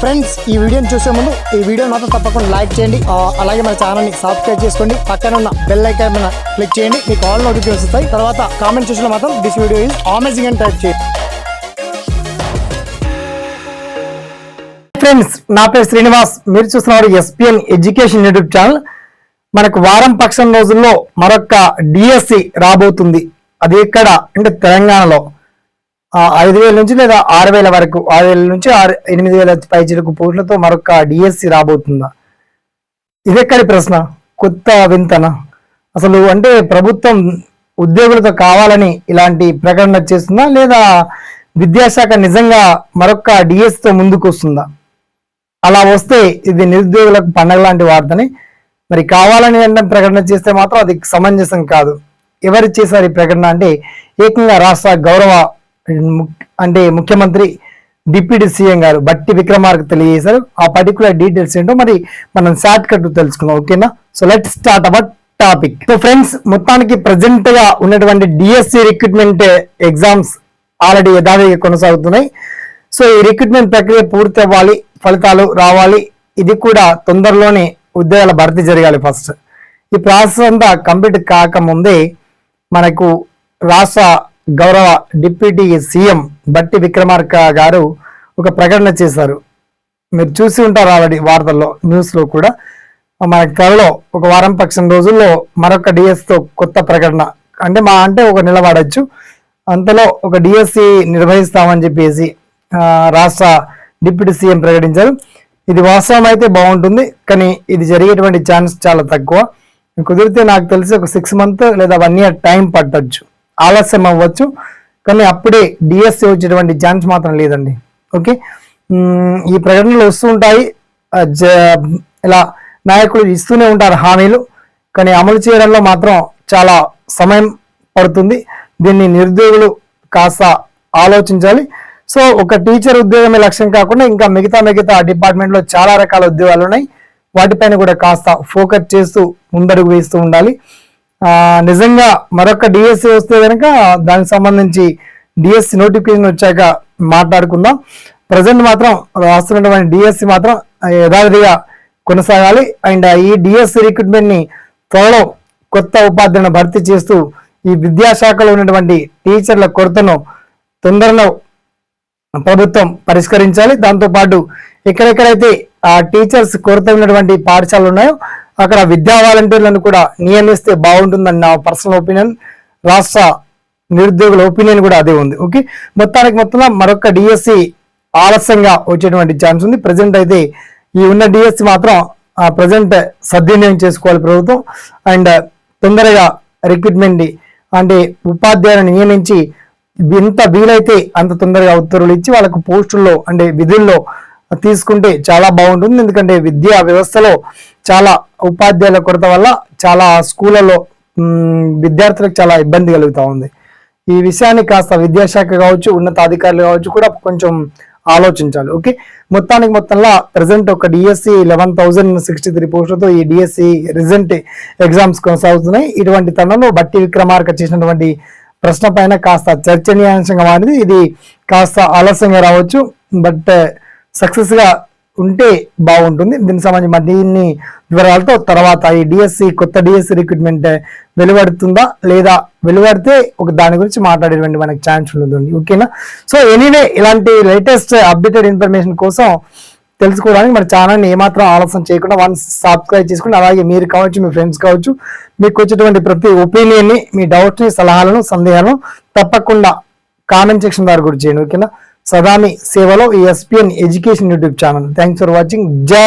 Friends ఈ వీడియోని చూసే ముందు ఈ వీడియో మాత్రం తప్పకుండా లైక్ చేయండి. అలాగే మన ఛానల్ని సబ్స్క్రైబ్ చేసుకోండి. పక్కన ఉన్న బెల్ ఐకాన్ మీద క్లిక్ చేయండి. మీకు ఆల్ నోటిఫికేషన్ వస్తాయి. తర్వాత కామెంట్ చూసిన మాత్రం దిస్ వీడియో ఈజ్ అమేజింగ్ అని టైప్ చేయండి. ఫ్రెండ్స్ నా పేరు శ్రీనివాస్. మీరు చూస్తున్నారు ఎస్పిఎన్ ఎడ్యుకేషన్ యూట్యూబ్ ఛానల్ మనకు వారం పక్షం రోజుల్లో మరొక డిఎస్సి రాబోతుంది. అది ఎక్కడ? అంటే తెలంగాణలో. ఐదు వేల నుంచి లేదా ఆరు వేల వరకు ఆరు వేల నుంచి ఆరు ఎనిమిది వేల పైచిలకు పోస్టులతో మరొక డిఎస్సి రాబోతుందా? ఇదెక్కడి ప్రశ్న? కొత్త వింతన? అసలు అంటే ప్రభుత్వం ఉద్యోగులతో కావాలని ఇలాంటి ప్రకటన చేస్తుందా? లేదా విద్యాశాఖ నిజంగా మరొక డిఎస్తో ముందుకు వస్తుందా? అలా వస్తే ఇది నిరుద్యోగులకు పండగ లాంటి వార్తని. మరి కావాలని వెంటనే ప్రకటన చేస్తే మాత్రం అది సమంజసం కాదు. ఎవరు చేశారు ఈ ప్రకటన అంటే ఏకంగా రాష్ట్ర గౌరవ అంటే ముఖ్యమంత్రి డిప్యూటీ సీఎం గారు బట్టి విక్రమార్క తెలియజేశారు. ఆ పర్టికులర్ డీటెయిల్స్ ఏంటో మరి మనం షార్ట్ కట్ తెలుసుకుందాం ఓకేనా? So let start about topic so friends మొత్తానికి ప్రజెంట్గా ఉన్నటువంటి డిఎస్సి రిక్రూట్మెంట్ ఎగ్జామ్స్ ఆల్రెడీ యథావిధిగా కొనసాగుతున్నాయి. సో ఈ రిక్రూట్మెంట్ ప్రక్రియ పూర్తి అవ్వాలి ఫలితాలు రావాలి. ఇది కూడా తొందరలోనే ఉద్యోగాల భర్తీ జరగాలి ఫస్ట్ ఈ ప్రాసెస్ అంతా కంప్లీట్ కాకముందే మనకు రాష్ట్ర గౌరవ డిప్యూటీ సీఎం బట్టి విక్రమార్క గారు ఒక ప్రకటన చేశారు. మీరు చూసి ఉంటారు ఆల్రెడీ వార్తల్లో న్యూస్లో కూడా? మన త్వరలో ఒక వారం పక్షం రోజుల్లో మరొక డిఎస్తో కొత్త ప్రకటన. అంటే మా అంటే ఒక నిలబడచ్చు. అంతలో ఒక డిఎస్సి నిర్వహిస్తామని చెప్పేసి రాష్ట్ర డిప్యూటీ సీఎం ప్రకటించారు. ఇది వాస్తవం అయితే బాగుంటుంది కానీ ఇది జరిగేటువంటి ఛాన్స్ చాలా తక్కువ. కుదిరితే నాకు తెలిసి ఒక సిక్స్ మంత్ లేదా వన్ ఇయర్ టైం పట్టొచ్చు. ఆలస్యం అవ్వచ్చు. కానీ అప్పుడే డిఎస్సి వచ్చేటువంటి ఛాన్స్ మాత్రం లేదండి. ఓకే? ఈ ప్రకటనలు వస్తుంటాయి జ- ఇలా నాయకులు ఇస్తూనే ఉంటారు హామీలు. కానీ అమలు చేయడంలో మాత్రం చాలా సమయం పడుతుంది. దీన్ని నిరుద్యోగులు కాస్త ఆలోచించాలి. సో ఒక టీచర్ ఉద్యోగమే లక్ష్యం కాకుండా ఇంకా మిగతా మిగతా డిపార్ట్మెంట్లో చాలా రకాల ఉద్యోగాలు ఉన్నాయి. వాటిపైన కూడా కాస్త ఫోకస్ చేస్తూ ముందడుగు వేస్తూ ఉండాలి. నిజంగా మరొక డిఎస్సి వస్తే కనుక దానికి సంబంధించి డిఎస్సి నోటిఫికేషన్ వచ్చాక మాట్లాడుకుందాం. ప్రజెంట్ మాత్రం రాస్తున్నటువంటి డిఎస్సి మాత్రం యథావిధిగా కొనసాగాలి. అండ్ ఈ డిఎస్సి రిక్రూట్మెంట్ని త్వరలో కొత్త ఉపాధ్యాయులను భర్తీ చేస్తూ ఈ విద్యాశాఖలో ఉన్నటువంటి టీచర్ల కొరతను తొందరలో ప్రభుత్వం పరిష్కరించాలి. దాంతోపాటు ఎక్కడెక్కడైతే ఆ టీచర్స్ కొరత ఉన్నటువంటి పాఠశాలలు ఉన్నాయో అక్కడ విద్యా వాలంటీర్లను కూడా నియమిస్తే బాగుంటుందని నా పర్సనల్ ఒపీనియన్. రాష్ట్ర నిరుద్యోగుల ఒపీనియన్ కూడా అదే ఉంది. ఓకే? మొత్తానికి మొత్తంలో మరొక డిఎస్సి ఆలస్యంగా వచ్చేటువంటి ఛాన్స్ ఉంది. ప్రజెంట్ అయితే ఈ ఉన్న డిఎస్సి మాత్రం ప్రజెంట్ సద్వినియోగం చేసుకోవాలి ప్రభుత్వం. అండ్ తొందరగా రిక్రూట్మెంట్ అంటే ఉపాధ్యాయులను నియమించి ఎంత వీలైతే అంత తొందరగా ఉత్తర్వులు ఇచ్చి వాళ్ళకు పోస్టుల్లో అంటే విధుల్లో తీసుకుంటే చాలా బాగుంటుంది. ఎందుకంటే విద్యా వ్యవస్థలో చాలా ఉపాధ్యాయుల కొరత వల్ల చాలా స్కూళ్ళలో విద్యార్థులకు చాలా ఇబ్బంది కలుగుతూ ఉంది. ఈ విషయాన్ని కాస్త విద్యాశాఖ కావచ్చు ఉన్నతాధికారులు కావచ్చు కూడా కొంచెం ఆలోచించాలి. ఓకే? మొత్తానికి మొత్తంలో ప్రజెంట్ ఒక DSC eleven thousand sixty three పోస్టులతో ఈ డిఎస్సి రిజల్ట్ ఎగ్జామ్స్ కొనసాగుతున్నాయి. ఇటువంటి తరుణంలో బట్టి విక్రమార్క చేసినటువంటి ప్రశ్న పైన కాస్త చర్చనీయాంశంగా మారింది. ఇది కాస్త ఆలస్యంగా రావచ్చు. బట్ సక్సెస్గా ఉంటే బాగుంటుంది. దీనికి సంబంధించి దీన్ని వివరాలతో తర్వాత ఈ డిఎస్సి కొత్త డిఎస్సి రిక్రూట్మెంట్ వెలువడుతుందా లేదా వెలువడితే ఒక దాని గురించి మాట్లాడేటువంటి మనకి ఛాన్స్ ఉంటుంది. ఓకేనా సో ఎనీవే ఇలాంటి లేటెస్ట్ అప్డేటెడ్ ఇన్ఫర్మేషన్ కోసం తెలుసుకోవడానికి మన ఛానల్ని ఏమాత్రం ఆలస్యం చేయకుండా వన్ సబ్స్క్రైబ్ చేసుకుని అలాగే మీరు కావచ్చు మీ ఫ్రెండ్స్ కావచ్చు మీకు వచ్చేటువంటి ప్రతి ఒపీనియన్ని మీ డౌట్ని సలహాలను సందేహాలను తప్పకుండా కామెంట్ సెక్షన్ ద్వారా కూడా చేయండి. ఓకేనా సదామి సేవలో ఈ SPN education YouTube channel. Thanks for watching జై